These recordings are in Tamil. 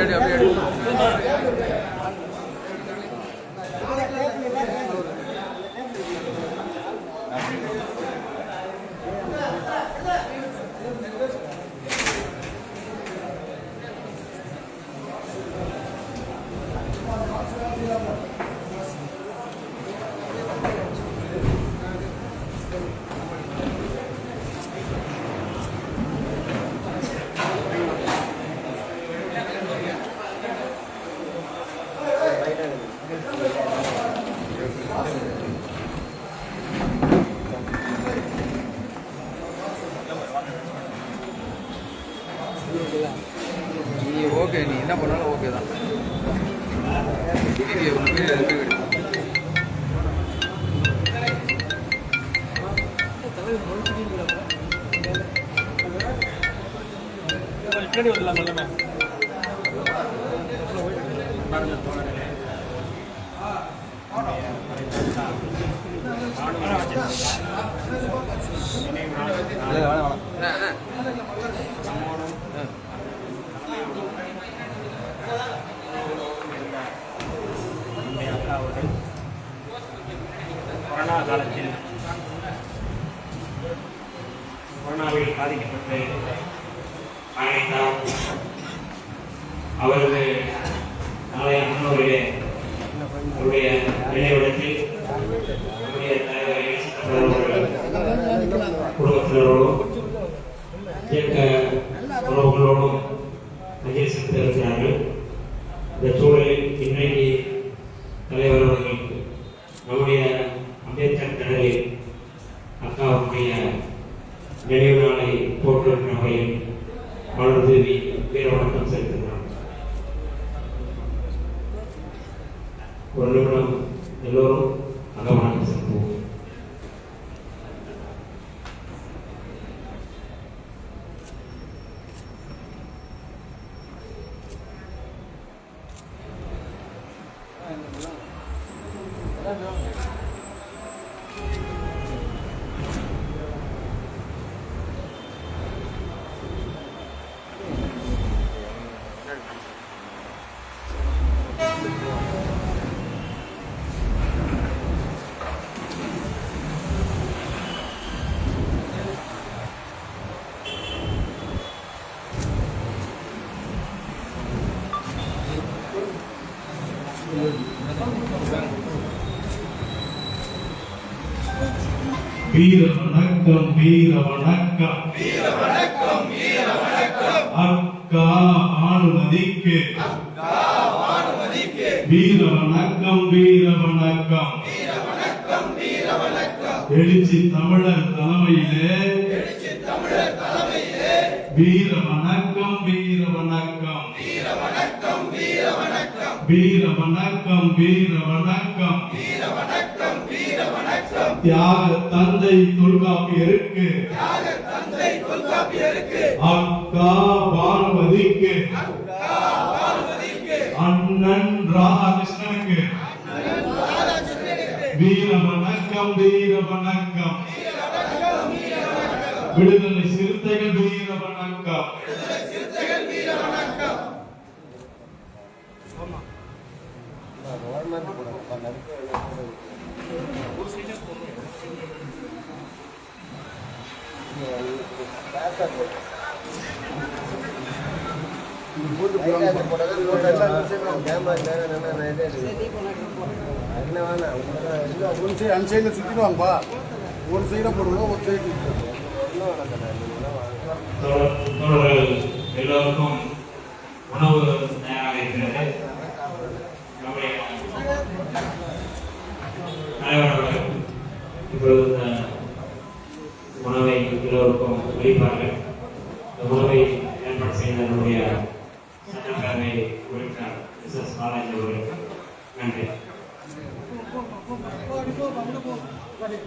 ready, I'm ready. வெளியில் வரலாம் நல்லமே பாருங்க. பாதிக்கப்பட்டு மரணித்தார் அவரது நாளைய முன்னோரிலே அவருடைய நினைவிடத்தில் நம்முடைய தலைவர் குடும்பத்தினரோடும் இயக்க உறவுகளோடும் அஞ்சலி செலுத்த இருக்கிறார்கள் இந்த சூழலில் இன்றைக்கு தலைவர் அவர்கள் நம்முடைய அம்பேத்கர் திடலில் அக்காவுடைய நினைவு நாளை போற்றுகின்ற வகையில் மலர்தூவி வீர வணக்கம் செலுத்துகிறார் ஒரு நிமிடம் எல்லோரும் அக வணக்கம் செலுத்துவோம் வீர வணக்கம் வீர வணக்கம் வீர வணக்கம் வீர வணக்கம் அக்கா ஆணுமதிக்கு. அக்கா ஆணுமதிக்கு வீர வணக்கம் வீர வணக்கம் வீர வணக்கம் வீர வணக்கம் எழுச்சி தமிழர் தலைமையிலே. எழுச்சி தமிழர் தலைமையிலே வீர வணக்கம் வீர வீர வணக்கம் வீர வணக்கம். வீர வணக்கம் வீர வணக்கம் தியாக தந்தை தொல்காப்பியருக்கு. தியாக தந்தை தொல்காப்பியருக்கு அக்கா பானுமதிக்கு அக்கா பானுமதிக்கு அண்ணன் ராதாகிருஷ்ணனுக்கு. வீர வணக்கம் வீர வணக்கம். விடுதலை சிறுத்தைகள் வீர வணக்கம். ஒரு சைடு அஞ்சு சைடில் சுற்றிடுவாங்கப்பா ஒரு சைடை போடுவோம் ஒரு சைடு எல்லாருக்கும் உணவு தயாராக இருக்கிறது நம்முடைய தலைவர்கள் இப்பொழுது இந்த உணவை எல்லோருக்கும் வெளிப்பார்கள் இந்த உணவை ஏற்பாடு செய்த நம்முடைய சட்டப்பேரவை உறுப்பினர் எஸ் எஸ் பாலாஜி அவர்களுக்கு நன்றி Thank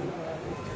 you.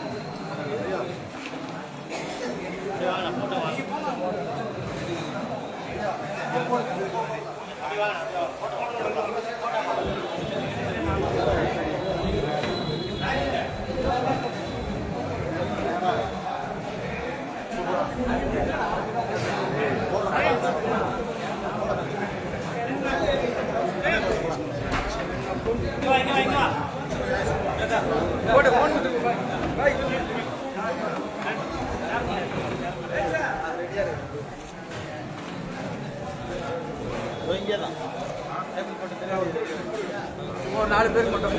இங்கே ஒரு நாலு பேர் மட்டும்.